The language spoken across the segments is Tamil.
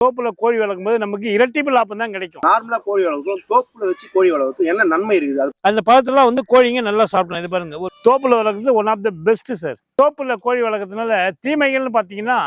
தோப்புல கோழி வளர்க்கும் போது நமக்கு இரட்டிப்பு லாபம் தான் கிடைக்கும். நார்மலா கோழி வளர்க்கும் தோப்புல வச்சு கோழி வளர்க்கும் என்ன நன்மை இருக்குது? அது அந்த பழத்துல வந்து கோழிங்க நல்லா சாப்பிடலாம். இது பாருங்க. ஒரு தோப்புல வளர்க்குறது one of the best sir தோப்புல கோழி வளர்க்கறதுனால தீமைகள்னு பாத்தீங்கன்னா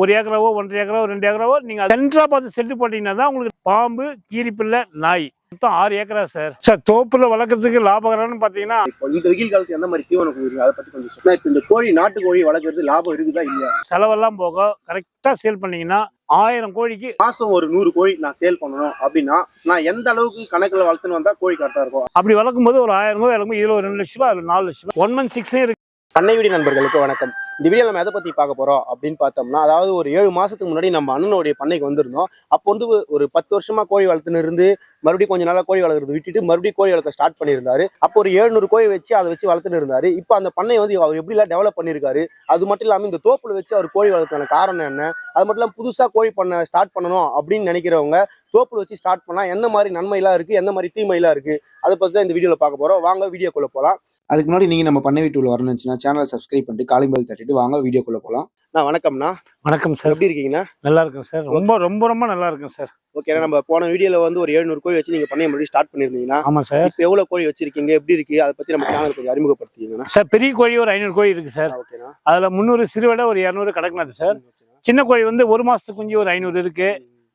ஒரு ஏக்கராவோ ஒன்றரை ஏக்கராவோ ரெண்டு ஏக்கராவோ நீங்க சென்டரா பார்த்து செட்டு போட்டீங்கன்னா தான் உங்களுக்கு பாம்பு கீரிப்பிள்ளை நாய் மொத்தம் ஆறு ஏக்கரா சார் சார் தோப்புல வளர்க்கறதுக்கு லாபகரம்னு பாத்தீங்கன்னா இந்த வெயில் காலத்துக்கு எந்த மாதிரி தீவனம் கொடுக்குறீங்க? அதை பத்தி கொஞ்சம் இந்த கோழி நாட்டு கோழி வளர்க்கறது லாபம் இருக்குதா இல்லையா? செலவெல்லாம் போக கரெக்டா சேல் பண்ணீங்கன்னா ஆயிரம் கோழிக்கு மாசம் ஒரு நூறு கோழி நான் சேல் பண்ணணும் அப்படின்னா நான் எந்த அளவுக்கு கணக்குல வளர்த்துன்னு வந்தா கோழி கரெக்டா இருக்கும். அப்படி வளர்க்கும் போது ஒரு ஆயிரம் ரூபாய் வளர்க்கும் இதுல ஒரு ரெண்டு லட்ச ரூபாய் அதுல நாலு லட்ச ரூபாய். ஒன் மந்த் சிக்ஸே இருக்கு. பண்ணை வீடி நண்பர்களுக்கு வணக்கம். இந்த வீடியோ நம்ம எதை பற்றி பார்க்க போகிறோம் அப்படின்னு பார்த்தோம்னா அதாவது ஒரு ஏழு மாதத்துக்கு முன்னாடி நம்ம அண்ணனுடைய பண்ணைக்கு வந்திருந்தோம். அப்போ வந்து ஒரு பத்து வருஷமாக கோழி வளர்த்துன்னு இருந்து மறுபடியும் கொஞ்ச நாளா கோழி வளர்க்குறது விட்டுட்டு மறுபடியும் கோழி வளர்க்க ஸ்டார்ட் பண்ணியிருந்தாரு. அப்போ ஒரு ஏழுநூறு கோழி வச்சு அதை வச்சு வளர்த்துன்னு இருந்தாரு. இப்போ அந்த பண்ணை வந்து அவர் எப்படிலாம் டெவலப் பண்ணியிருக்காரு அது மட்டும் இல்லாமல் இந்த தோப்புல வச்சு அவர் கோழி வளர்க்கான காரணம் என்ன அது மட்டும் இல்லாமல் புதுசாக கோழி பண்ண ஸ்டார்ட் பண்ணணும் அப்படின்னு நினைக்கிறவங்க தோப்புல வச்சு ஸ்டார்ட் பண்ணால் எந்த மாதிரி நன்மையெல்லாம் இருக்குது எந்த மாதிரி தீமையெல்லாம் இருக்குது அதை பற்றி தான் இந்த வீடியோவில் பார்க்க போகிறோம் வாங்க வீடியோக்குள்ளே போகலாம் அதுக்கு முன்னாடி நீங்கள் நம்ம பண்ணை வீட்டுல வரணும்னு இருந்துச்சுன்னா சேனலை சப்ஸ்கிரைப் பண்ணிட்டு காலிங் பெல் தட்டிட்டு வாங்க வீடியோக்குள்ளே போகலாம் நான் வணக்கம்ண்ணா. வணக்கம் சார். எப்படி இருக்கீங்கண்ணா? நல்லா இருக்கும் சார். ரொம்ப ரொம்ப ரொம்ப நல்லா இருக்கும் சார். ஓகே நம்ம போன வீடியோல வந்து ஒரு 700 கோழி வச்சு நீங்க பண்ணைய மறுபடியும் ஸ்டார்ட் பண்ணிருந்தீங்கன்னா ஆமா சார். இப்போ எவ்வளவு கோழி வச்சிருக்கீங்க? எப்படி இருக்கு? அதை பத்தி நம்ம சேனல் கொஞ்சம் அறிமுகப்படுத்திக்கீங்கண்ணா. சார் பெரிய கோழி ஒரு ஐநூறு கோழி இருக்கு சார். ஓகேண்ணா. அதுல முந்நூறு சிறுவிடை ஒரு இரநூறு கடக்குனது சார். சின்ன கோழி வந்து ஒரு மாசத்துக்கு குஞ்சு ஒரு ஐநூறு இருக்கு.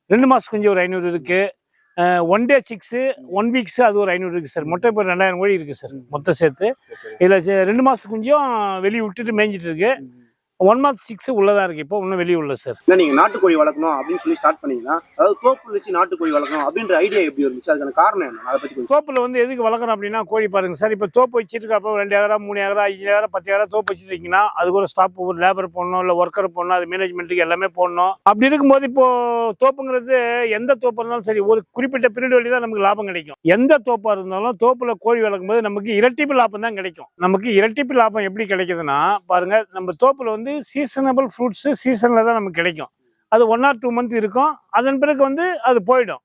ரெண்டு மாசத்துக்கு குஞ்சு ஒரு ஐநூறு இருக்கு. One day chicks one weeks அது ஒரு ஐநூறு இருக்கு சார். மொத்தம் இப்போ ரெண்டாயிரம் கோழி இருக்கு சார். மொத்தம் சேர்த்து. இதுல ரெண்டு மாசத்துக்கு குஞ்சும் வெளியே விட்டுட்டு மேய்ஞ்சிட்டு இருக்கு. ஒன் மந்த் சிக்ஸ் உள்ளதா இருக்கு. இப்போ இன்னும் வெளியே உள்ள சார் இல்ல நீங்க நாட்டுக்கோழி வளர்க்கணும் அப்படின்னு சொல்லி ஸ்டார்ட் பண்ணீங்கன்னா அதாவது தோப்பு வச்சு நாட்டுக்கோழி வளர்க்கணும் அப்படின்ற ஐடியா எப்படி இருந்துச்சு? அதுக்கான காரணம் என்ன? அதை கொஞ்சம் தோப்புல வந்து எதுக்கு வளர்க்குறோம் அப்படின்னா கோழி பாருங்க சார் இப்போ தோப்பு வச்சிட்டு இருக்கப்போ ரெண்டு ஏக்கரா மூணு ஏக்கரா அஞ்சு ஏக்கரா பத்து ஏக்கரா தோப்பு வச்சுட்டு இருக்கீங்கன்னா அதுக்கு ஒரு ஸ்டாப் ஒரு லேபர் போடணும் இல்லை ஒர்க்கர் போடணும் அது மேனேஜ்மெண்ட்டுக்கு எல்லாமே போடணும். அப்படி இருக்கும்போது இப்போ தோப்புங்கிறது எந்த தோப்பு இருந்தாலும் சரி ஒரு குறிப்பிட்ட பீரியட் வழி தான் நமக்கு லாபம் கிடைக்கும். எந்த தோப்பா இருந்தாலும் தோப்புல கோழி வளர்க்கும் போது நமக்கு இரட்டிப்பு லாபம் தான் கிடைக்கும். நமக்கு இரட்டிப்பு லாபம் எப்படி கிடைக்குதுன்னா பாருங்க நம்ம தோப்புல வந்து சீசனபிள் ஃப்ரூட்ஸு சீசனில் தான் நமக்கு கிடைக்கும். அது ஒன் ஆர் டூ மந்த் இருக்கும். அதன் பிறகு வந்து அது போயிடும்.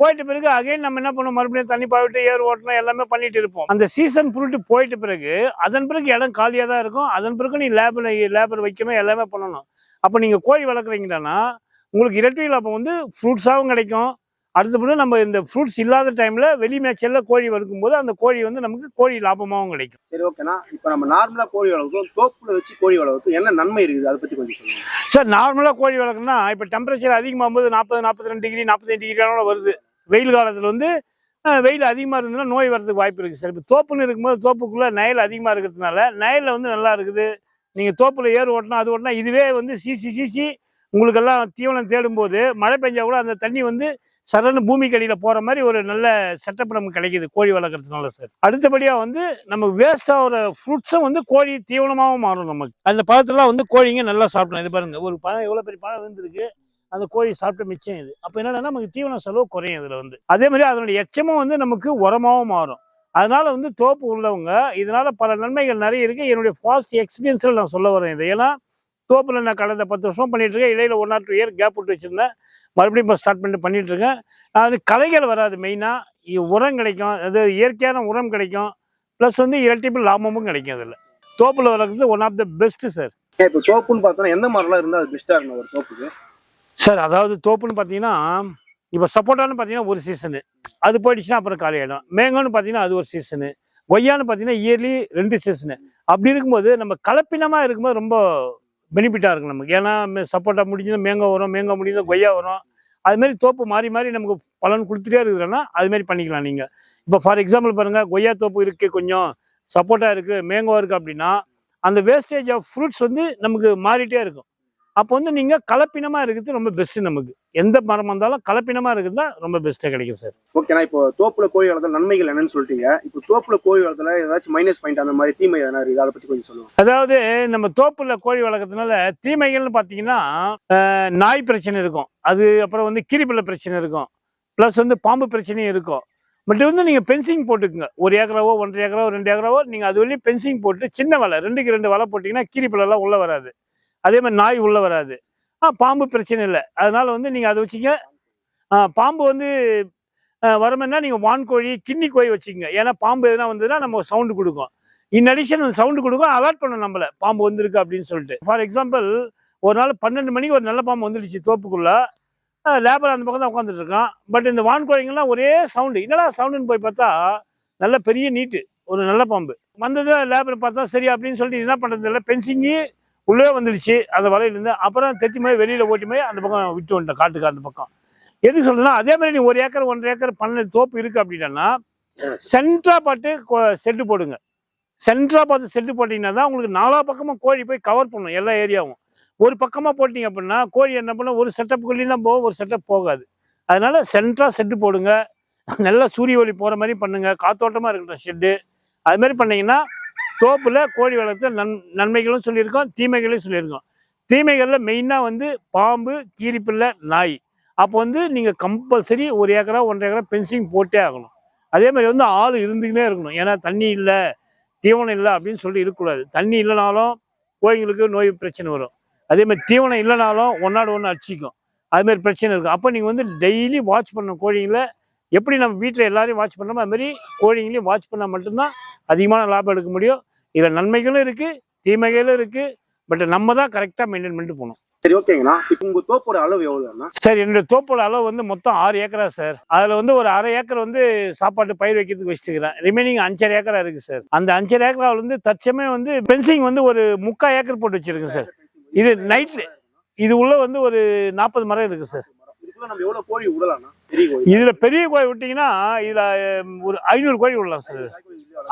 போயிட்ட பிறகு அகைன் நம்ம என்ன பண்ணுவோம்? மறுபடியும் தண்ணி பாவிட்டு ஏர் ஓட்டணும் எல்லாமே பண்ணிட்டு இருப்போம். அந்த சீசன் ஃப்ரூட்டு போயிட்ட பிறகு அதன் பிறகு இடம் காலியாக தான் இருக்கும். அதன் பிறகு நீ லேபர் லேபர் வைக்கணும் எல்லாமே பண்ணணும். அப்போ நீங்கள் கோழி வளர்க்குறீங்கன்னா உங்களுக்கு இரட்டை லாபம் வந்து ஃப்ரூட்ஸாகவும் கிடைக்கும். அடுத்தபடி நம்ம இந்த ஃப்ரூட்ஸ் இல்லாத டைமில் வெளி மேய்ச்சலில் கோழி வளர்க்கும்போது அந்த கோழி வந்து நமக்கு கோழி லாபமாகவும் கிடைக்கும். சரி ஓகேண்ணா இப்போ நம்ம நார்மலா கோழி வளர்க்கும் தோப்புல வச்சு கோழி வளர்க்கும் என்ன நன்மை இருக்குது? அதை பத்தி கொஞ்சம் சொல்லுங்க. சார் நார்மலாக கோழி வளர்க்கணும்னா இப்போ டெம்பரேச்சர் அதிகமாகும் போது நாற்பது நாற்பத்தி ரெண்டு டிகிரி நாற்பத்தஞ்சு டிகிரி வருது. வெயில் காலத்தில் வந்து வெயில் அதிகமாக இருந்ததுன்னா நோய் வரதுக்கு வாய்ப்பு இருக்குது சார் இப்போ தோப்புன்னு இருக்கும்போது தோப்புக்குள்ளே நயல் அதிகமாக இருக்கிறதுனால நயலில் வந்து நல்லா இருக்குது. நீங்கள் தோப்பில் ஏர் ஓட்டினா அது ஓட்டினா இதுவே வந்து சீசி சீசி உங்களுக்கெல்லாம் தீவனம் தேடும்போது மழை பெஞ்சா கூட அந்த தண்ணி வந்து சரன்னு பூமிக்கு அடியில் போகிற மாதிரி ஒரு நல்ல செட்டப் நமக்கு கிடைக்குது கோழி வளர்க்குறதுனால சார் அடுத்தபடியாக வந்து நம்ம வேஸ்ட் ஆகிற ஃப்ரூட்ஸும் வந்து கோழி தீவனமாகவும் மாறும் நமக்கு. அந்த பழத்தெல்லாம் வந்து கோழிங்க நல்லா சாப்பிடணும் இது பாருங்கள் ஒரு பழம் எவ்வளோ பெரிய பழம் இருந்திருக்கு அந்த கோழி சாப்பிட்டு மிச்சம் இது. அப்போ என்னென்னா நமக்கு தீவன செலவு குறையும் இதில் வந்து. அதே மாதிரி அதனுடைய எச்சமும் வந்து நமக்கு உரமாகவும் மாறும். அதனால வந்து தோப்பு உள்ளவங்க இதனால பல நன்மைகள் நிறைய இருக்கு. என்னுடைய ஃபாஸ்ட் எக்ஸ்பீரியன்ஸில் நான் சொல்ல வரேன் இது. ஏன்னா தோப்பில் நான் கடந்த பத்து வருஷம் பண்ணிட்டு இருக்கேன். இடையில one or two year gap விட்டு வச்சிருந்தேன். மறுபடியும் இப்போ ஸ்டார்ட் பண்ணிட்டு பண்ணிட்டு இருக்கேன். அது களைகள் வராது மெயினாக உரம் கிடைக்கும். அது இயற்கையான உரம் கிடைக்கும். ப்ளஸ் வந்து இரட்டிப்பு லாபமும் கிடைக்கும் அதில். தோப்பில் வளர்க்குறது one of the best sir இப்போ தோப்புன்னு பார்த்தோம்னா எந்த மாதிரிலாம் இருந்தால் அது பெஸ்ட்டாக இருக்கணும் ஒரு தோப்புக்கு? சார் அதாவது தோப்புன்னு பார்த்தீங்கன்னா இப்போ சப்போட்டான்னு பார்த்தீங்கன்னா ஒரு சீசனு அது போயிடுச்சுன்னா அப்புறம் காலியாயிடும் மேங்கோன்னு பார்த்தீங்கன்னா அது ஒரு சீசனு கொய்யான்னு பார்த்தீங்கன்னா இயர்லி ரெண்டு சீசனு அப்படி இருக்கும்போது நம்ம கலப்பினமாக இருக்கும்போது ரொம்ப பெனிஃபிட்டாக இருக்கும் நமக்கு. ஏன்னா சப்போட்டா முடிஞ்சது மேங்கோ வரும் மேங்கோ முடிஞ்சது கொய்யா வரும். அது மாதிரி தோப்பு மாறி மாறி நமக்கு பலன் கொடுத்துட்டே இருக்குதுன்னா அதுமாரி பண்ணிக்கலாம் நீங்கள் இப்போ ஃபார் எக்ஸாம்பிள் பாருங்கள் கொய்யா தோப்பு இருக்குது கொஞ்சம் சப்போட்டா இருக்குது மேங்கோ இருக்குது அப்படின்னா அந்த வேஸ்டேஜ் ஆஃப் ஃப்ரூட்ஸ் வந்து நமக்கு மாறிட்டே இருக்கும். அப்போ வந்து நீங்கள் கலப்பினமாக இருக்கிறது ரொம்ப பெஸ்ட்டு நமக்கு. எந்த மரம் வந்தாலும் கலப்பினமாக இருக்கிறது தான் ரொம்ப பெஸ்ட்டாக கிடைக்கும் சார் ஓகேண்ணா இப்போ தோப்புல கோழி வளர்த்தல் நன்மைகள் என்னன்னு சொல்லிட்டீங்க. இப்போ தோப்புல கோழி வளர்த்தல ஏதாச்சும் மைனஸ் பாயிண்ட் அந்த மாதிரி தீமை எதனா இருக்குது? அதை பத்தி கொஞ்சம் சொல்லுங்க. அதாவது நம்ம தோப்புல கோழி வளர்க்கறதுனால தீமைகள்னு பார்த்தீங்கன்னா நாய் பிரச்சனை இருக்கும். அது அப்புறம் வந்து கீரிப்பிள்ளை பிரச்சனை இருக்கும். ப்ளஸ் வந்து பாம்பு பிரச்சனையும் இருக்கும். பட் வந்து நீங்கள் பென்சிங் போட்டுக்குங்க. ஒரு ஏக்கராவோ ஒன்றரை ஏக்கராவோ ரெண்டு ஏக்கராவோ நீங்கள் அது வரையும் பென்சிங் போட்டு சின்ன வலை ரெண்டுக்கு ரெண்டு வலை போட்டிங்கன்னா கீரிப்பிள்ளைலாம் உள்ளே வராது. அதே மாதிரி நாய் உள்ளே வராது. ஆ பாம்பு பிரச்சனை இல்லை. அதனால் வந்து நீங்கள் அதை வச்சுங்க பாம்பு வந்து வரமென்னா நீங்கள் வான்கோழி கிண்ணி கோழி வச்சுக்கோங்க. ஏன்னா பாம்பு எதுனா வந்ததுன்னா நம்ம சவுண்டு கொடுக்கும். இன் அடிஷன் சவுண்டு கொடுக்கும். அலர்ட் பண்ணும் நம்மள. பாம்பு வந்திருக்கு அப்படின்னு சொல்லிட்டு. ஃபார் எக்ஸாம்பிள் ஒரு நாள் பன்னெண்டு மணிக்கு ஒரு நல்ல பாம்பு வந்துடுச்சு தோப்புக்குள்ளே. லேபர் அந்த பக்கம் தான் உட்காந்துட்டு இருக்கான். பட் இந்த வான்கோழிங்கெல்லாம் ஒரே சவுண்டு என்னடா சவுண்டுன்னு போய் பார்த்தா நல்ல பெரிய நீட்டு. ஒரு நல்ல பாம்பு. வந்தது லேபர் பார்த்தா சரி அப்படின்னு சொல்லிட்டு என்ன பண்ணுறது இல்லை பென்சிங்கு உள்ளே வந்துடுச்சு அந்த வலையிலேருந்து அப்புறம் தெத்தி மாதிரி வெளியில் ஓட்டி மாதிரி அந்த பக்கம் விட்டு வந்துட்டேன் காட்டுக்கு அந்த பக்கம். எது சொல்றேன்னா அதே மாதிரி நீ ஒரு ஏக்கர் ஒன்றரை ஏக்கர் பண்ண தோப்பு இருக்கு அப்படின்னா சென்ட்ரா பார்த்து செட்டு போடுங்க. சென்ட்ரா பார்த்து செட்டு போட்டிங்கன்னா தான் உங்களுக்கு நாலா பக்கமும் கோழி போய் கவர் பண்ணும் எல்லா ஏரியாவும் ஒரு பக்கமாக போட்டிங்க அப்படின்னா கோழி என்ன பண்ணும் ஒரு செட்டப்புக்குள்ளேயும் தான் போகும் ஒரு செட்டப் போகாது. அதனால சென்ட்ரா செட்டு போடுங்க. நல்லா சூரிய ஒளி போகிற மாதிரி பண்ணுங்க காத்தோட்டமாக இருக்கட்டும் ஷெட்டு அது மாதிரி பண்ணீங்கன்னா தோப்பில் கோழி வளர்த்து நன் நன்மைகளும் சொல்லியிருக்கோம் தீமைகளையும் சொல்லியிருக்கோம். தீமைகளில் மெயினாக வந்து பாம்பு கீரிப்பிள்ளை நாய். அப்போ வந்து நீங்கள் கம்பல்சரி ஒரு ஏக்கரா ஒன்றரை ஏக்கரா பென்சிங் போட்டே ஆகணும். அதே மாதிரி வந்து ஆள் இருந்துக்கினே இருக்கணும். ஏன்னா தண்ணி இல்லை தீவனம் இல்லை அப்படின்னு சொல்லி இருக்கக்கூடாது. தண்ணி இல்லைனாலும் கோழிங்களுக்கு நோய் பிரச்சனை வரும். அதே மாதிரி தீவனம் இல்லைனாலும் ஒன்னாடு ஒன்று அடிச்சிக்கும். அதுமாதிரி பிரச்சனை இருக்கும். அப்போ நீங்கள் வந்து டெய்லி வாட்ச் பண்ணணும் கோழிங்களை. எப்படி நம்ம வீட்டில் எல்லாரையும் வாட்ச் பண்ணுறோமோ அது மாதிரி கோழிங்களையும் வாட்ச் பண்ணால் மட்டும்தான் அதிகமான லாபம் எடுக்க முடியும். இதில் நன்மைகளும் இருக்குது தீமைகளும் இருக்குது பட் நம்ம தான் கரெக்டாக மெயின்டைன் பண்ணிட்டு போகணும். சரி ஓகேங்கண்ணா. இப்போ உங்க தோப்போட அளவு எவ்வளவுண்ணா சார் என்னுடைய தோப்போட அளவு வந்து மொத்தம் ஆறு ஏக்கரா சார். அதில் வந்து ஒரு அரை ஏக்கர் வந்து சாப்பாட்டு பயிர் வைக்கிறதுக்கு வச்சுக்கிறேன் ரிமைனிங் அஞ்சரை ஏக்கரா இருக்கு சார். அந்த அஞ்சரை ஏக்கரா வந்து தற்சமயம் வந்து பென்சிங் வந்து ஒரு முக்கா ஏக்கர் போட்டு வச்சிருக்கேன் சார். இது நைட்ல இது உள்ள வந்து ஒரு நாற்பது மரம் இருக்கு சார். இதுக்குள்ள நம்ம எவ்வளவு கோழி விடலாம்ண்ணா பெரிய கோழி. இதுல பெரிய கோழி விட்டீங்கன்னா இதுல ஒரு ஐநூறு கோழி விடலாம் சார்.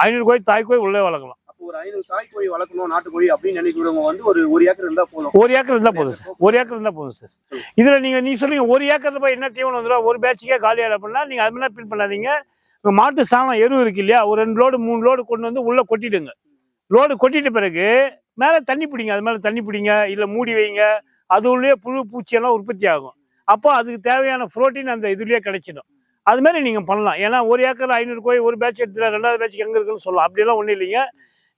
ஐநூறு கோழி தாய் கோழி உள்ளே வளர்க்கலாம். ஒரு ஐநூறு தாய் கோழி வளர்க்கணும் நாட்டுக்கோழி அப்படின்னு நினைக்கிறவங்க வந்து ஒரு ஒரு ஏக்கர் இருந்தா போதும். ஒரு ஏக்கர் இருந்தா போதும் சார். ஒரு ஏக்கர் இருந்தா போதும் சார். இதுல நீங்க நீ சொல்லுங்க ஒரு ஏக்கர்ல போய் என்ன தீவனம் வந்துடும் ஒரு பேட்சுக்கே காலியாக அப்படின்னா நீங்க அது மாதிரி ஃபீல் பண்ணாதீங்க. மாட்டு சாணம் எரு இருக்கு இல்லையா? ஒரு ரெண்டு லோடு மூணு லோடு கொண்டு வந்து உள்ள கொட்டிடுங்க. லோடு கொட்டிட்ட பிறகு மேல தண்ணி பிடிங்க. அது மேல தண்ணி பிடிங்க. இல்ல மூடி வைங்க. அது உள்ளே புழு பூச்சி எல்லாம் உற்பத்தி ஆகும். அப்போ அதுக்கு தேவையான புரோட்டீன் அந்த இதுலேயே கிடைச்சிடும். அது மாதிரி நீங்கள் பண்ணலாம். ஏன்னா ஒரு ஏக்கர் ஐநூறு கோழி ஒரு பேட்ச் எடுத்துல ரெண்டாவது பேட்ச் எங்கே இருக்குன்னு சொல்லலாம். அப்படியெல்லாம் ஒன்றும் இல்லைங்க.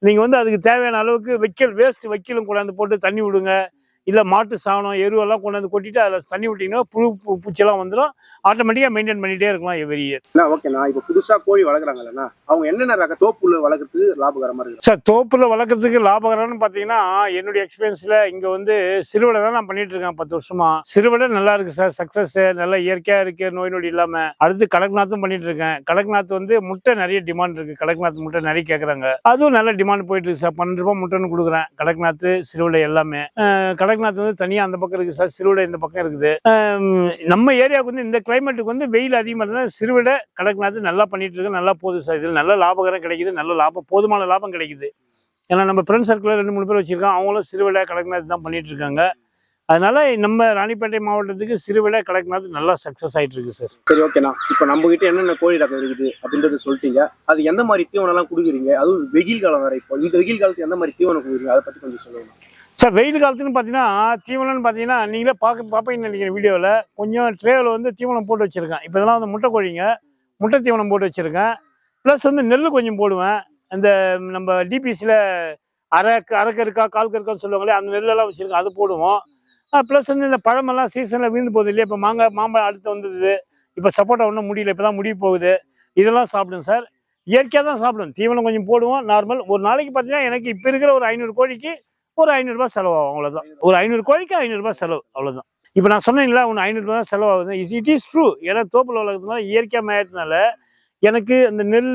நீங்கள் வந்து அதுக்கு தேவையான அளவுக்கு வைக்கல் வேஸ்ட் வைக்கலும் கொண்டாந்து போட்டு தண்ணி விடுங்க. இல்ல மாட்டு சாணம் எருவெல்லாம் கொண்டாந்து கொட்டிட்டு அதில் தண்ணி விட்டீங்கன்னா புழு பூச்சியெல்லாம் வந்துடும் ஆட்டோமேட்டிக்காக மெயின்டைன் பண்ணிட்டே இருக்கலாம் எவ்ரி இயர் ஓகேண்ணா இப்போ புதுசா கோழி வளர்க்குறாங்கல்லண்ணா அவங்க என்னென்ன தோப்புள்ள வளர்க்கறதுக்கு லாபகரமா இருக்கு சார் தோப்புல வளர்க்குறதுக்கு லாபகரம்னு பார்த்தீங்கன்னா என்னுடைய எக்ஸ்பீரியன்ஸ்ல இங்க வந்து சிறுவடை தான் நான் பண்ணிட்டு இருக்கேன் பத்து வருஷமா. சிறுவடை நல்லா இருக்கு சார் சக்சஸ் நல்லா இயற்கையா இருக்கு நோய் நொடி இல்லாம. அடுத்து கடக்நாத்தும் பண்ணிட்டு இருக்கேன். கடக்நாத் வந்து முட்டை நிறைய டிமாண்ட் இருக்கு. கடக்நாத் முட்டை நிறைய கேட்கறாங்க அதுவும் நல்ல டிமாண்ட் போயிட்டு இருக்கு சார். பன்னெண்டு ரூபாய் முட்டைன்னு கொடுக்குறேன். கடக்நாத் சிறுவடை எல்லாமே. அஹ் கடக்நாத் வந்து தனியா அந்த பக்கம் இருக்கு சார். சிறுவிடை இந்த பக்கம் இருக்குது. நம்ம ஏரியாவுக்கு வந்து இந்த கிளைமேட்டுக்கு வந்து வெயில் அதிகமாக இருந்தால் சிறுவிடை கடக்நாத் நல்லா பண்ணிட்டு இருக்கு. நல்லா போகுது சார். இதில் நல்ல லாபகரம் கிடைக்குது. நல்ல லாபம் போதுமான லாபம் கிடைக்குது. ஏன்னா நம்ம ஃப்ரெண்ட் சர்க்கிளில் ரெண்டு மூணு பேர் வச்சிருக்கோம். அவங்களும் சிறுவிடை கடக்நாத் தான் பண்ணிட்டு இருக்காங்க. அதனால நம்ம ராணிப்பேட்டை மாவட்டத்துக்கு சிறுவிடை கடக்நாத் நல்லா சக்ஸஸ் ஆயிட்டு இருக்கு சார். சரி ஓகேண்ணா இப்போ நம்ம கிட்ட என்னென்ன கோழி ரகம் இருக்குது அப்படின்றது சொல்லிட்டீங்க. அது எந்த மாதிரி தீவனம் எல்லாம் கொடுக்குறீங்க? அதுவும் வெயில் காலம் வேற இப்போ. இந்த வெயில் காலத்துக்கு எந்த மாதிரி தீவனம் கொடுக்குறீங்க? அதை பத்தி கொஞ்சம் சொல்லுங்க சார் வெயில் காலத்துன்னு பார்த்தீங்கன்னா தீவனம்னு பார்த்தீங்கன்னா நீங்களே பார்க்க பார்ப்பீங்கன்னு நினைக்கிறேன் வீடியோவில் கொஞ்சம் ட்ரேவில் வந்து தீவனம் போட்டு வச்சுருக்கேன். இப்போ இதெல்லாம் வந்து முட்டை கோழிங்க. முட்டை தீவனம் போட்டு வச்சுருக்கேன். ப்ளஸ் வந்து நெல் கொஞ்சம் போடுவேன். இந்த நம்ம டிபிசியில் அரை அரை கருக்கா கால் கருக்கான்னு சொல்லுவாங்களே அந்த நெல்லெல்லாம் வச்சுருக்கேன். அது போடுவோம். ப்ளஸ் வந்து இந்த பழமெல்லாம் சீசனில் வீழ்ந்து போகுது இல்லையா? இப்போ மாங்காய் மாம்பழம் அடுத்து வந்தது. இப்போ சப்போட்டா ஒன்றும் முடியல. இப்போ தான் முடிய போகுது. இதெல்லாம் சாப்பிடும் சார். இயற்கையாக தான் சாப்பிடும் தீவனம் கொஞ்சம் போடுவோம். நார்மல் ஒரு நாளைக்கு பார்த்தீங்கன்னா எனக்கு இப்போ இருக்கிற ஒரு ஐநூறு கோழிக்கு ஒரு ஐநூறுரூபா செலவாகும் அவ்வளோதான் ஒரு ஐநூறு கோழிக்கு ஐநூறுரூபா செலவு அவ்வளோதான் இப்போ நான் சொன்னேன்ல ஒன்று ஐநூறுரூபா தான் செலவாகுது இட் இஸ் ட்ரூ ஏன்னா தோப்பில் வளர்க்கறதுனால இயற்கையாக மேயறதுனால எனக்கு அந்த நெல்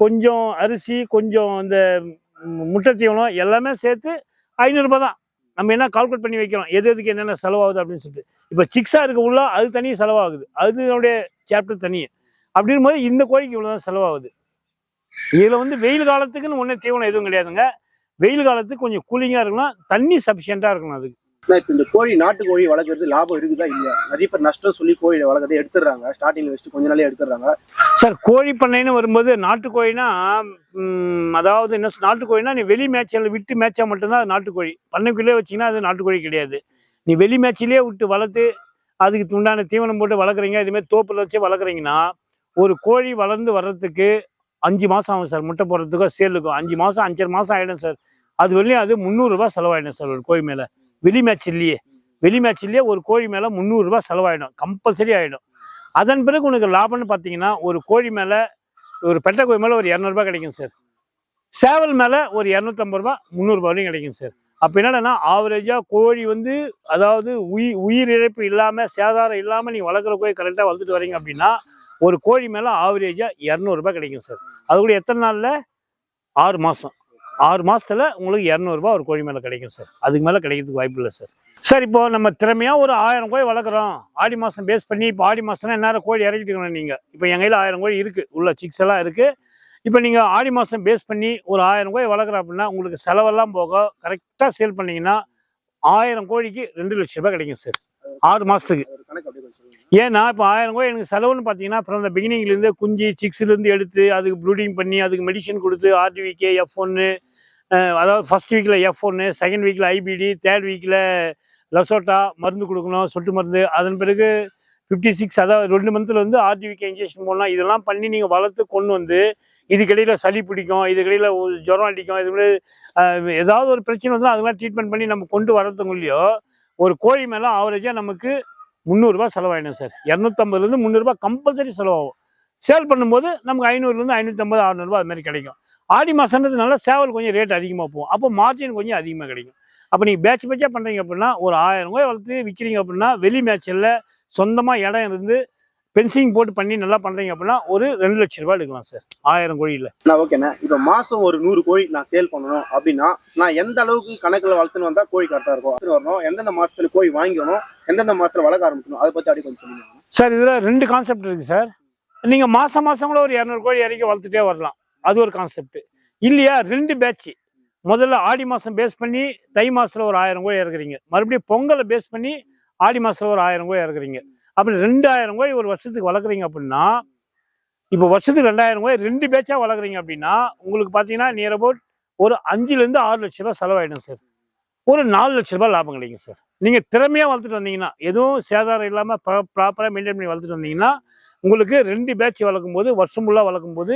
கொஞ்சம் அரிசி கொஞ்சம் இந்த முட்டை தீவனம் எல்லாமே சேர்த்து ஐநூறுரூபா தான். நம்ம என்ன கால்குலேட் பண்ணி வைக்கிறோம்? எது எதுக்கு என்னென்ன செலவாகுது அப்படின்னு சொல்லிட்டு. இப்போ சிக்ஸாக இருக்க உள்ள அது தனியாக செலவாகுது. அதனுடைய சாப்டர் தனி அப்படின் போது இந்த கோழிக்கு இவ்வளோ தான் செலவாகுது. இதில் வந்து வெயில் காலத்துக்குன்னு ஒன்றும் தீவனம் எதுவும் கிடையாதுங்க. வெயில் காலத்துக்கு கொஞ்சம் கூலிங்காக இருக்கணும் தண்ணி சஃபிஷியண்ட்டாக இருக்கணும் அதுக்கு. இந்த கோழி நாட்டு கோழி வளர்க்குறது லாபம் இருக்குதா இல்லையா? நிறைய பேர் நஷ்டம் சொல்லி கோழி வளர்க்கறதை எடுத்துடுறாங்க. ஸ்டார்டிங்ல வச்சுட்டு கொஞ்ச நாளே எடுத்துடுறாங்க. சார் கோழி பண்ணைன்னு வரும்போது நாட்டுக்கோழினா அதாவது என்ன நாட்டுக்கோழினா நீ வெளி மேய்ச்சல் விட்டு மேய்ச்சா மட்டும்தான் அது நாட்டுக்கோழி பண்ணைக்குள்ளே வச்சிங்கன்னா அது நாட்டுக்கோழி கிடையாது. நீ வெளி மேய்ச்சிலே விட்டு வளர்த்து அதுக்கு உண்டான தீவனம் போட்டு வளர்க்குறீங்க இதுமாதிரி தோப்பில் வச்சு வளர்க்குறீங்கன்னா ஒரு கோழி வளர்ந்து வர்றதுக்கு அஞ்சு மாதம் ஆகும் சார் முட்டை போடுறதுக்கோ சேலுக்கும் அஞ்சு மாதம் அஞ்சரை மாதம் ஆகிடும் சார் அது வெளியும் அது முந்நூறுரூவா செலவாயிடும் சார் ஒரு கோழி மேலே. வெளி மேட்ச் இல்லையே. வெளி மேட்ச் இல்லையே ஒரு கோழி மேலே முந்நூறுரூவா செலவாயிடும். கம்பல்சரி ஆகிடும் அதன் பிறகு உனக்கு லாபம்னு பார்த்தீங்கன்னா ஒரு கோழி மேலே ஒரு பெட்டை கோழி மேலே ஒரு இரநூறுபா கிடைக்கும் சார். சேவல் மேலே ஒரு இரநூத்தம்பது ரூபா முந்நூறுபா வரையும் கிடைக்கும் சார். அப்போ என்னன்னா ஆவரேஜாக கோழி வந்து அதாவது உயிர் உயிரிழப்பு இல்லாமல் சேதாரம் இல்லாமல் நீங்கள் வளர்க்குற கோழி கரெக்டாக வளர்த்துட்டு வரீங்க அப்படின்னா ஒரு கோழி மேலே ஆவரேஜாக இரநூறுபா கிடைக்கும் சார். அது கூட எத்தனை நாளில்? ஆறு மாதம் ஆறு மாதத்தில் உங்களுக்கு இரநூறுபா ஒரு கோழி மேலே கிடைக்கும் சார் அதுக்கு மேலே கிடைக்கிறதுக்கு வாய்ப்பு இல்லை சார் சார் இப்போ நம்ம திறமையாக ஒரு ஆயிரம் கோழி வளர்க்குறோம். ஆடி மாதம் பேஸ் பண்ணி இப்போ ஆடி மாதம்னா என்ன கோழி இறக்கிட்டு இருக்கணும் நீங்கள் இப்போ எங்கள் கையில் ஆயிரம் கோழி இருக்குது உள்ள சிக்ஸ் எல்லாம் இருக்குது இப்போ நீங்கள் ஆடி மாதம் பேஸ் பண்ணி ஒரு ஆயிரம் கோழி வளர்க்குறோம் அப்படின்னா உங்களுக்கு செலவெல்லாம் போக கரெக்டாக சேல் பண்ணீங்கன்னா ஆயிரம் கோழிக்கு ரெண்டு லட்ச ரூபாய் கிடைக்கும் சார் ஆறு மாதத்துக்கு ஏன்னா இப்போ ஆயிரம் கோழி எனக்கு செலவுன்னு பார்த்தீங்கன்னா அப்புறம் அந்த பிகினிங்லேருந்து குஞ்சு சிக்ஸ்லேருந்து எடுத்து அதுக்கு ப்ளூடிங் பண்ணி அதுக்கு மெடிசன் கொடுத்து ஆர்டிவிகே எஃப் ஒன்று அதாவது ஃபர்ஸ்ட் வீக்கில் எஃப் ஒன்று செகண்ட் வீக்கில் ஐபிடி தேர்ட் வீக்கில் லசோட்டா மருந்து கொடுக்கணும் சொட்டு மருந்து. அதன் பிறகு ஃபிஃப்டி சிக்ஸ் அதாவது ரெண்டு மந்தில் வந்து ஆர்டிவிகே இன்ஜெக்ஷன் போடலாம். இதெல்லாம் பண்ணி நீங்கள் வளர்த்து கொண்டு வந்து இதுக்கிடையில் சளி பிடிக்கும் இதுக்கிடையில் ஜுரம் அடிக்கும் இது ஏதாவது ஒரு பிரச்சனை வந்தால் அதெல்லாம் ட்ரீட்மெண்ட் பண்ணி நம்ம கொண்டு வரதுக்குள்ளேயோ ஒரு கோழி மேலே ஆவரேஜாக நமக்கு முந்நூறுரூவா செலவாயிடும் சார். இரநூத்தம்பதுலேருந்து முந்நூறுரூவா கம்பல்சரி செலவாகும். சேல் பண்ணும்போது நமக்கு ஐநூறுலேருந்து ஐநூற்றம்பது அறநூறுபா அது மாதிரி கிடைக்கும். ஆடி மாதன்றதுனால சேவல் கொஞ்சம் ரேட் அதிகமாக போகும். அப்போ மார்ஜின் கொஞ்சம் அதிகமாக கிடைக்கும். அப்போ நீங்கள் பேட்ச் பேட்சாக பண்ணுறீங்க அப்படின்னா ஒரு ஆயிரம் ரூபாய் வளர்த்து விற்கிறீங்க அப்படின்னா வெளி மேட்சில் சொந்தமாக இடம் இருந்து பென்சிங் போட்டு பண்ணி நல்லா பண்ணுறீங்க அப்படின்னா ஒரு ரெண்டு லட்ச ரூபாய் எடுக்கலாம் சார் ஆயிரம் கோழியில் நான் ஓகேண்ணே இப்போ மாசம் ஒரு நூறு கோழி நான் சேல் பண்ணணும் அப்படின்னா நான் எந்த அளவுக்கு கணக்குல வளர்த்துன்னு வந்தா கோழி கரெக்டா இருக்கும். வரணும். எந்தெந்த மாசத்துல கோழி வாங்கிக்கணும் எந்தெந்த மாசத்துல வளர்க்க ஆரம்பிக்கணும் அதை பத்தி அப்படி கொஞ்சம் சொல்லுங்க. சார் இதில் ரெண்டு கான்செப்ட் இருக்குது சார் நீங்கள் மாதம் மாதம் கூட ஒரு இரநூறு கோழி இறக்கி வளர்த்துட்டே வரலாம். அது ஒரு கான்செப்ட் இல்லையா? ரெண்டு பேட்ச் முதல்ல ஆடி மாதம் பேஸ் பண்ணி தை மாதத்தில் ஒரு ஆயிரம் கோழி இறக்குறீங்க. மறுபடியும் பொங்கலை பேஸ் பண்ணி ஆடி மாதத்தில் ஒரு ஆயிரம் கோழி இறக்குறீங்க. அப்படி ரெண்டாயிரம் கோழி ஒரு வருஷத்துக்கு வளர்க்குறீங்க அப்படின்னா இப்போ வருஷத்துக்கு ரெண்டாயிரம் கோழி ரெண்டு பேட்சாக வளர்க்குறீங்க அப்படின்னா உங்களுக்கு பார்த்தீங்கன்னா நியர் அபவுட் ஒரு அஞ்சுலேருந்து ஆறு லட்ச ரூபா செலவாயிடும் சார் ஒரு நாலு லட்ச ரூபாய் லாபம் கிடைக்கும் சார் நீங்கள் திறமையாக வளர்த்துட்டு வந்தீங்கன்னா எதுவும் சேதாரம் இல்லாமல் ப்ராப்பராக மெயின்டைன் பண்ணி வளர்த்துட்டு வந்தீங்கன்னா உங்களுக்கு ரெண்டு பேட்ச் வளர்க்கும் போது வருஷம் ஃபுல்லாக வளர்க்கும் போது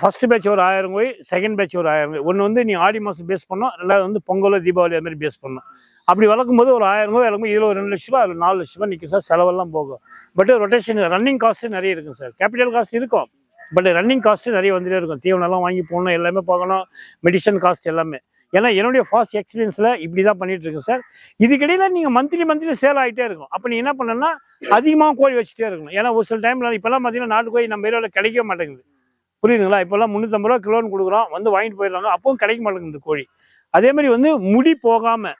ஃபர்ஸ்ட் பேட்ச் ஒரு ஆயிரம் கோழி செகண்ட் பேட்ச் ஒரு ஆயிரம் கோழி ஒன்று வந்து நீ ஆடி மாதம் பேஸ் பண்ணோம் ரெண்டாவது வந்து பொங்கலோ தீபாவளி அது மாதிரி பேஸ் பண்ணோம் அப்படி வளர்க்கும் போது ஒரு ஆயிரம் கோழி வளர்க்கும் இதில் ஒரு ரெண்டு லட்ச ரூபா அதில் நாலு லட்ச ரூபா நிற்கும் சார் செலவெல்லாம் போகும். பட் ரொட்டேஷன் ரன்னிங் காஸ்ட்டு நிறைய இருக்கும் சார். கேபிட்டல் காஸ்ட் இருக்கும். பட் ரன்னிங் காஸ்ட்டு நிறைய வந்துட்டே இருக்கும். தீவனம்லாம் வாங்கி போகணும் எல்லாமே பார்க்கணும். மெடிசன் காஸ்ட் எல்லாமே. ஏன்னா என்னுடைய ஃபாஸ்ட் எக்ஸ்பீரியன்ஸில் இப்படி தான் பண்ணிட்டு இருக்கேன் சார். இதுக்கிடையில் நீங்கள் மந்த்லி மந்த்லி சேல் ஆகிட்டே இருக்கும். அப்போ நீங்கள் என்ன பண்ணணும்னா அதிகமாக கோழி வச்சுட்டே இருக்கணும். ஏன்னா ஒரு சில டைமில் இப்போல்லாம் பார்த்தீங்கன்னா நாட்டு கோழி நம்ம ஏரியாவில் கிடைக்கவே மாட்டேங்குது. புரியுதுங்களா? இப்போல்லாம் முந்நூற்றம்பது ரூபா கிலோன்னு கொடுக்குறோம். வந்து வாங்கிட்டு போயிடுறாங்க அப்பவும் கிடைக்க மாட்டேங்குது கோழி. அதே மாதிரி வந்து முடி போகாமல்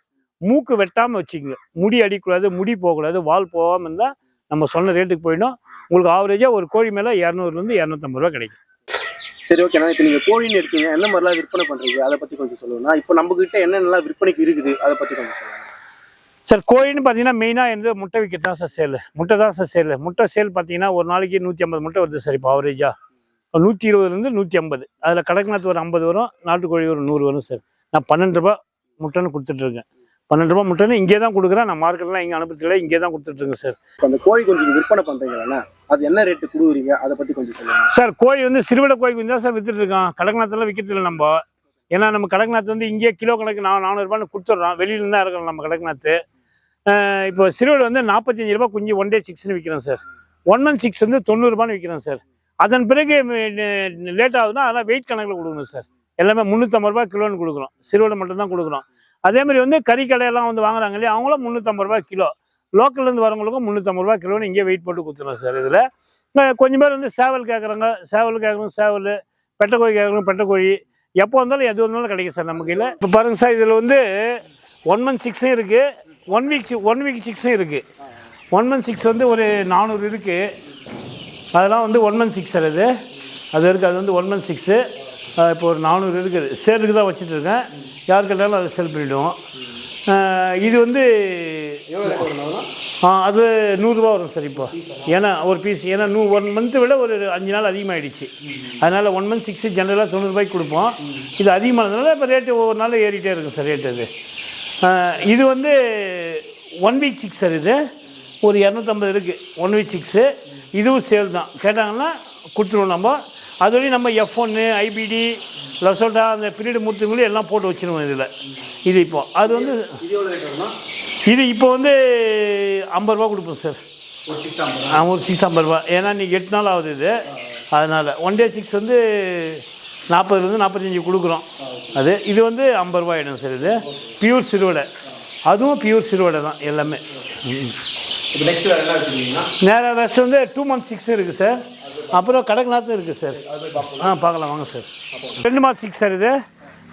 மூக்கு வெட்டாமல் வச்சுக்கோங்க. முடி அடிக்கக்கூடாது முடி போகக்கூடாது வால் போகாமல் இருந்தால் நம்ம சொன்ன ரேட்டுக்கு போயிடும். உங்களுக்கு ஆவரேஜாக ஒரு கோழி மேலே இரநூறுலேருந்து இரநூத்தம்பது ரூபா கிடைக்கும். சரி ஓகேண்ணா இப்போ நீங்க கோழின்னு எடுத்தீங்க என்ன மாதிரிலாம் விற்பனை பண்றீங்க? அதை பத்தி கொஞ்சம் சொல்லுங்க. இப்போ நம்ம கிட்ட என்னென்னலாம் விற்பனைக்கு இருக்குது அதை பத்தி கொஞ்சம் சொல்லுங்க. சார் கோழின்னு பார்த்தீங்கன்னா மெயினாக வந்து முட்டை விற்கிறது தான் சார் சேல். முட்டை தான் சார் சேல். முட்டை சேல் பார்த்தீங்கன்னா ஒரு நாளைக்கு நூற்றி ஐம்பது முட்டை வருது சார் இப்போ ஆவரேஜாக நூற்றி இருபதுலேருந்து நூற்றி ஐம்பது அதில் கடக்நாத் ஒரு ஐம்பது வரும் நாட்டுக்கோழி ஒரு நூறு வரும் சார். நான் பன்னெண்டு ரூபா முட்டைன்னு கொடுத்துட்ருக்கேன். பன்னெண்டு ரூபா முட்டைன்னு இங்கே தான் கொடுக்குறேன் நான் மார்க்கெட்லாம் இங்கே அனுப்புறதுல இங்கே தான் கொடுத்துட்ருக்கேன் சார். அந்த கோழி கொஞ்சம் விற்பனை பண்றீங்களா அது என்ன ரேட்டு கொடுக்குறீங்க? அதை பத்தி கொஞ்சம் சொல்லுங்க. சார் கோழி வந்து சிறுவிட கோழி குஞ்சு தான் சார் வித்துட்டு இருக்கோம் கடக்நாத்தெல்லாம் விற்கிறது இல்லை நம்ம. ஏன்னா நம்ம கடக்நாத் வந்து இங்கேயே கிலோ கணக்கு நான் நானூறுபான்னு கொடுத்துட்றோம். வெளியில தான் இருக்கிறோம் நம்ம கடக்நாத்து. இப்போ சிறுவிட வந்து நாற்பத்தஞ்சு ரூபாய் குஞ்சு ஒன் டே சிக்ஸ்னு விற்கிறோம் சார். ஒன் மந்த் சிக்ஸ் வந்து தொண்ணூறுபான்னு விற்கிறோம் சார். அதன் பிறகு லேட் ஆகுதுன்னா அதெல்லாம் வெயிட் கணக்கில் கொடுக்கணும் சார் எல்லாமே முந்நூற்றம்பது ரூபா கிலோன்னு கொடுக்குறோம் சிறுவனை மட்டும்தான் கொடுக்குறோம் அதே மாதிரி வந்து கறி கடையெல்லாம் வந்து வாங்குறாங்க இல்லையா அவங்களும் முந்நூற்றம்பது ரூபாய் கிலோ. லோக்கல்லேருந்து வரவங்களுக்கும் முந்நூற்றம்பது ரூபா கிலோன்னு இங்கே வெயிட் போட்டு கொடுத்துருவோம் சார் இதில். கொஞ்சம் பேர் வந்து சேவல் கேட்குறாங்க. சேவல் கேட்குறோம் சேவல் பெட்டைக்கோழி கேட்குறோம் பெட்டைக்கோழி எப்போ வந்தாலும் எது வந்தாலும் கிடைக்கும் சார் நமக்கு இல்லை இப்போ பாருங்க சார் இதில் வந்து ஒன் மந்த் சிக்ஸும் இருக்குது ஒன் வீக் ஒன் வீக் சிக்ஸும் இருக்குது ஒன் மந்த் சிக்ஸ் வந்து ஒரு நானூறு இருக்குது அதெல்லாம் வந்து ஒன் மந்த் சிக்ஸ் சார் இது. அது இருக்குது அது வந்து ஒன் மந்த் சிக்ஸு இப்போ ஒரு நானூறு இருக்குது. சேலுக்கு தான் வச்சுட்டு இருக்கேன். யார் கேட்டாலும் அதை சேல் பண்ணிவிடுவோம் இது வந்து ஆ, அது நூறுரூவா வரும் சார் இப்போ. ஏன்னா ஒரு பீஸ் ஏன்னா நூ ஒன் மந்த்தை விட ஒரு அஞ்சு நாள் அதிகமாகிடுச்சு அதனால் ஒன் மந்த் சிக்ஸ் ஜென்ரலாக தொண்ணூறுபாய்க்கு கொடுப்போம். இது அதிகமானதுனால இப்போ ரேட்டு ஒவ்வொரு நாள் ஏறிட்டே இருக்கும் சார் ரேட் அது இது வந்து ஒன் வீக் சிக்ஸ் சார் இது. ஒரு இரநூத்தம்பது இருக்குது ஒன் வீக் சிக்ஸு இதுவும் சேல் தான். கேட்டாங்கன்னா கொடுத்துருவோம் நம்ம. அதோடய நம்ம எஃப் ஒன்று ஐபிடி லசோட்டா அந்த பீரியட் முடித்தவங்களும் எல்லாம் போட்டு வச்சிருவோம் இதில். இது இப்போ. அது வந்து இது இப்போ வந்து ஐம்பது ரூபா கொடுப்போம் சார் ஆ, ஒரு சிக்ஸ் ஐம்பது ரூபா. ஏன்னா இன்றைக்கி எட்டு நாள் ஆகுது இது. அதனால் ஒன் டே சிக்ஸ் வந்து நாற்பதுலேருந்து நாற்பத்தஞ்சு கொடுக்குறோம். அது இது வந்து ஐம்பது ரூபாய் ஆகிடும் சார் இது. பியூர் சிறுவடை. அதுவும் பியூர் சிறுவடை தான் எல்லாமே. இப்போ நெக்ஸ்ட் வேறு என்ன வச்சுருக்கீங்கன்னா? நேராக ரெஸ்ட் வந்து டூ மந்த் சிக்ஸ் இருக்குது சார் அப்புறம் கடக்நாத்தும் இருக்குது சார் ஆ பார்க்கலாம் வாங்க சார் ரெண்டு மாதம் சிக்ஸ் சார் இது.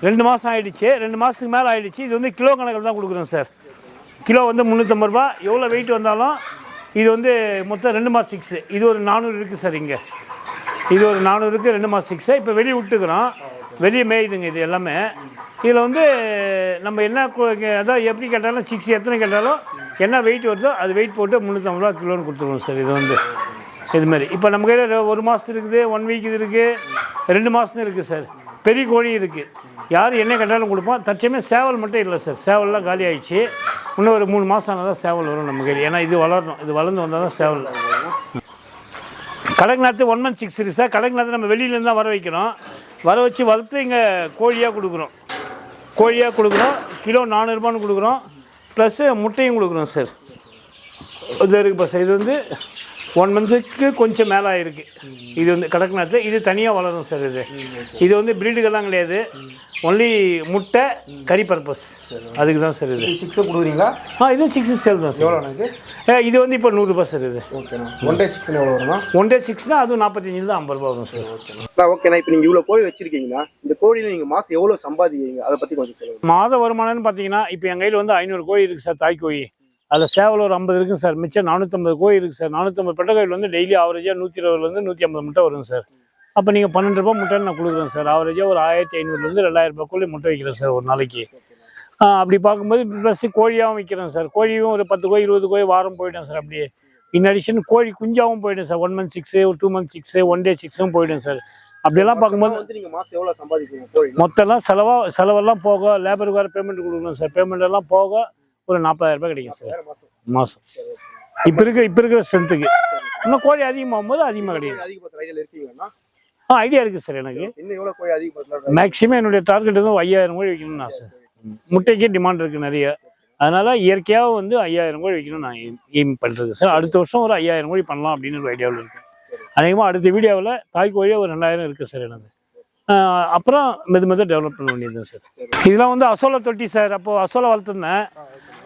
ரெண்டு மாதம் ஆயிடுச்சு. ரெண்டு மாதத்துக்கு மேலே ஆயிடுச்சு. இது வந்து கிலோ கணக்கில் தான் கொடுக்குறோம் சார் கிலோ வந்து முந்நூற்றம்பது ரூபா எவ்வளோ வெயிட் வந்தாலும் இது வந்து மொத்தம் ரெண்டு மாதம் சிக்ஸு இது ஒரு நானூறு இருக்குது சார் இங்கே. இது ஒரு நானூறு இருக்குது ரெண்டு மாதம் சிக்ஸு இப்போ வெளியே விட்டுக்கிறோம். வெளியே மேயுதுங்க இது எல்லாமே. இதில் வந்து நம்ம என்ன அதான் எப்படி கேட்டாலும் சிக்ஸ் எத்தனை கேட்டாலும் என்ன வெயிட் வருதோ அது வெயிட் போட்டு முந்நூற்றம்பது ரூபா கிலோன்னு கொடுத்துருவோம் சார் இது வந்து இதுமாரி இப்போ நம்ம கையில் ஒரு மாதம் இருக்குது ஒன் வீக் இது இருக்குது ரெண்டு மாதம் இருக்குது சார் பெரிய கோழி இருக்குது யார் என்ன கேட்டாலும் கொடுப்போம். தற்சமயம் சேவல் மட்டும் இல்லை சார் சேவல்லாம் காலி ஆயிடுச்சு. இன்னும் ஒரு மூணு மாதம் ஆனால் தான் சேவல் வரும் நம்ம கையில். ஏன்னா இது வளரணும். இது வளர்ந்து வந்தால் தான் சேவல். கடக்நாத்து ஒன் மந்த் சிக்ஸ் இருக்குது சார் கடக்நாத்து நம்ம வெளியிலேருந்து தான் வர வைக்கிறோம். வர வச்சு வளர்த்து இங்கே கோழியாக கொடுக்குறோம். கோழியாக கொடுக்குறோம். கிலோ நானூறுபான்னு கொடுக்குறோம். ப்ளஸ்ஸு முட்டையும் கொடுக்குறோம் சார் இது இருக்குது சார் இது வந்து ஒன் மந்த்துக்கு கொஞ்சம் மேலே ஆயிருக்கு. இது வந்து கடக்நாத்து இது தனியாக வளரும் சார் இது. இது வந்து பிரீடுகள்லாம் கிடையாது. ஒன்லி முட்டை கறி பர்பஸ் அதுக்கு தான் சார் இது. சிக்ஸை கொடுக்குறீங்களா? ஆ இது சிக்ஸ் சேல் தான் சார். எவ்வளோ இது? வந்து இப்போ நூறுரூபா சார் இது. ஓகேண்ணா. ஒன் டே சிக்ஸ்னு எவ்வளோ வருமா ஒன் டே சிக்ஸ் தான் அதுவும் நாற்பத்தஞ்சு தான் ஐம்பது ரூபா வரும் சார். ஓகேண்ணா இப்போ நீங்கள் இவ்வளோ கோழி வச்சிருக்கீங்கன்னா இந்த கோழியில் நீங்கள் மாதம் எவ்வளோ சம்பாதிக்கிறீங்க? அதை பற்றி கொஞ்சம் சொல்லுங்கள் மாத வருமானம்னு பார்த்தீங்கன்னா இப்போ என் கையில் வந்து ஐநூறு கோழி இருக்குது சார் தாய் கோழி அதில் சேவல் ஒரு ஐம்பது இருக்குங்க சார். மிச்சம் நானூற்றம்பது கோழி இருக்குது சார். நானூற்றம்பது பெட்ட கோயில் வந்து டெய்லி ஆவரேஜாக நூற்றி இருபதுலேருந்து நூற்றி ஐம்பது முட்டை வரும் சார். அப்போ நீங்கள் பன்னெண்டு ரூபா முட்டை நான் கொடுக்குறேன் சார். ஆவரேஜாக ஒரு ஆயிரத்தி ஐநூறுலேருந்து ரெண்டாயிரம் ரூபாய் கோழி முட்டை வைக்கிறேன் சார் ஒரு நாளைக்கு. அப்படி பார்க்கும்போது ப்ளஸ் கோழியாகவும் விற்கிறேன் சார். கோழியும் ஒரு பத்து கோழி இருபது கோழி வாரம் போயிட்டேன் சார் அப்படியே. இன் அடிஷன் கோழி குஞ்சாவும் போயிட்டேன் சார். ஒன் மந்த் சிக்ஸு ஒரு two month chicks one day சிக்ஸும் போயிட்டேன் சார். அப்படியெல்லாம் பார்க்கும்போது வந்து நீங்கள் மாதம் எவ்வளோ சம்பாதிப்பீங்க கோழி மொத்தம்லாம் செலவாக செலவெல்லாம் போக லேபருக்கு வேறு பேமெண்ட் கொடுக்கணும் சார். பேமெண்ட் எல்லாம் போக ஒரு நாற்பதாயிரம் ரூபாய் கிடைக்கும் சார். மாதம் இப்போ இருக்கிற இப்போ இருக்கிற ஸ்ட்ரென்த்துக்கு இன்னும் கோழி அதிகமாகும் போது அதிகமாக கிடைக்கும் அதிகபட்ச ஐடியா இருக்கீங்கன்னா ஆ ஐடியா இருக்குது சார் எனக்கு. மேக்ஸிமம் என்னுடைய டார்கெட் வந்து ஐயாயிரம் கோழி வைக்கணும்னு ஆசை முட்டைக்கே டிமாண்ட் இருக்குது நிறைய. அதனால் இயற்கையாக வந்து ஐயாயிரம் கோழி வைக்கணும்னு நான் எய்ம் பண்ணுறது சார். அடுத்த வருஷம் ஒரு ஐயாயிரம் கோழி பண்ணலாம் அப்படின்னு ஒரு ஐடியாவில் இருக்கேன். அநேகமாக அடுத்த வீடியோவில் தாய் கோழியாக ஒரு ரெண்டாயிரம் இருக்குது சார் எனக்கு. அப்புறம் மெது மெது டெவலப் பண்ண வேண்டியது சார். இதெல்லாம் வந்து அசோலா தொட்டி சார். அப்போது அசோலா வளர்த்துருந்தேன்.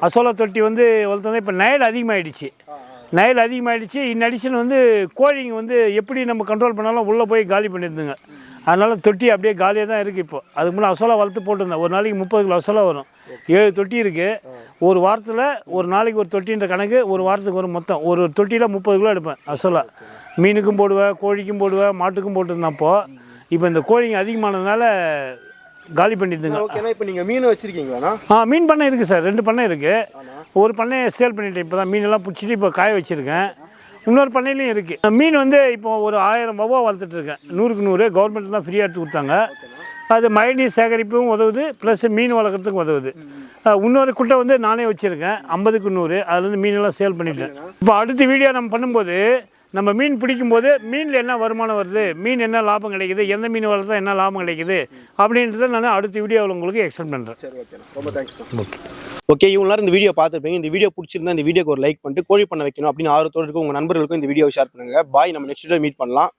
அசோலா தொட்டி வந்து வளர்த்துருந்தேன் இப்போ நயல் அதிகமாகிடுச்சு நயல் அதிகமாகிடுச்சு இன் அடிஷன் வந்து கோழிங்க வந்து எப்படி நம்ம கண்ட்ரோல் பண்ணாலும் உள்ளே போய் காலி பண்ணியிருந்துங்க அதனால தொட்டி அப்படியே காலியாக தான் இருக்குது இப்போ. அதுக்கு முன்னே அசோலா வளர்த்து போட்டிருந்தேன். ஒரு நாளைக்கு முப்பது கிலோ அசோலா வரும். ஏழு தொட்டி இருக்குது ஒரு வாரத்தில் ஒரு நாளைக்கு ஒரு தொட்டின்ற கணக்கு ஒரு வாரத்துக்கு வரும் மொத்தம். ஒரு தொட்டியில் முப்பது கிலோ எடுப்பேன் அசோலா. மீனுக்கும் போடுவேன் கோழிக்கும் போடுவேன் மாட்டுக்கும் போட்டிருந்தேன் அப்போ. இப்போ இந்த கோழிங்க அதிகமானதுனால காலி பண்ணிட்டுங்க ஓகேண்ணா இப்போ நீங்கள் மீன் வச்சிருக்கீங்களாண்ணா? ஆ மீன் பண்ணை இருக்குது சார் ரெண்டு பண்ணை இருக்குது ஒரு பண்ணையை சேல் பண்ணிட்டேன் இப்போ தான் மீனெல்லாம் பிடிச்சிட்டு இப்போ காய வச்சுருக்கேன். இன்னொரு பண்ணையிலையும் இருக்குது மீன் வந்து இப்போ ஒரு ஆயிரம் ரூபா வளர்த்துட்டு இருக்கேன். நூறுக்கு நூறு கவர்மெண்ட் தான் ஃப்ரீயாக எடுத்து கொடுத்தாங்க. அது மழைநீர் சேகரிப்பும் உதவுது ப்ளஸ் மீன் வளர்க்குறதுக்கும் உதவுது. இன்னொரு குட்டை வந்து நானே வச்சுருக்கேன் ஐம்பதுக்கு நூறு அதுலேருந்து மீனெல்லாம் சேல் பண்ணிட்டேன். இப்போ அடுத்த வீடியோ நம்ம பண்ணும்போது நம்ம மீன் பிடிக்கும்போது மீனில் என்ன வருமானம் வருது? மீன் என்ன லாபம் கிடைக்குது? எந்த மீன் வளர்த்தா என்ன லாபம் கிடைக்குது? அப்படின்றத நான் அடுத்த வீடியோவில் உங்களுக்கு எக்ஸ்பிளைன் பண்ணுறேன் சரி ஓகேண்ணா ரொம்ப தேங்க்ஸ் ஓகே இவங்க எல்லாரும் இந்த வீடியோ பார்த்துருப்பீங்க. இந்த வீடியோ பிடிச்சிருந்தா இந்த வீடியோக்கு ஒரு லைக் பண்ணிட்டு கோழி பண்ண வைக்கணும் அப்படின்னு ஆர்வத்தோடு இருக்க உங்க நண்பர்களுக்கும் இந்த வீடியோ ஷேர் பண்ணுங்க. பாய் நம்ம நெக்ஸ்ட் வீடியோ மீட் பண்ணலாம்.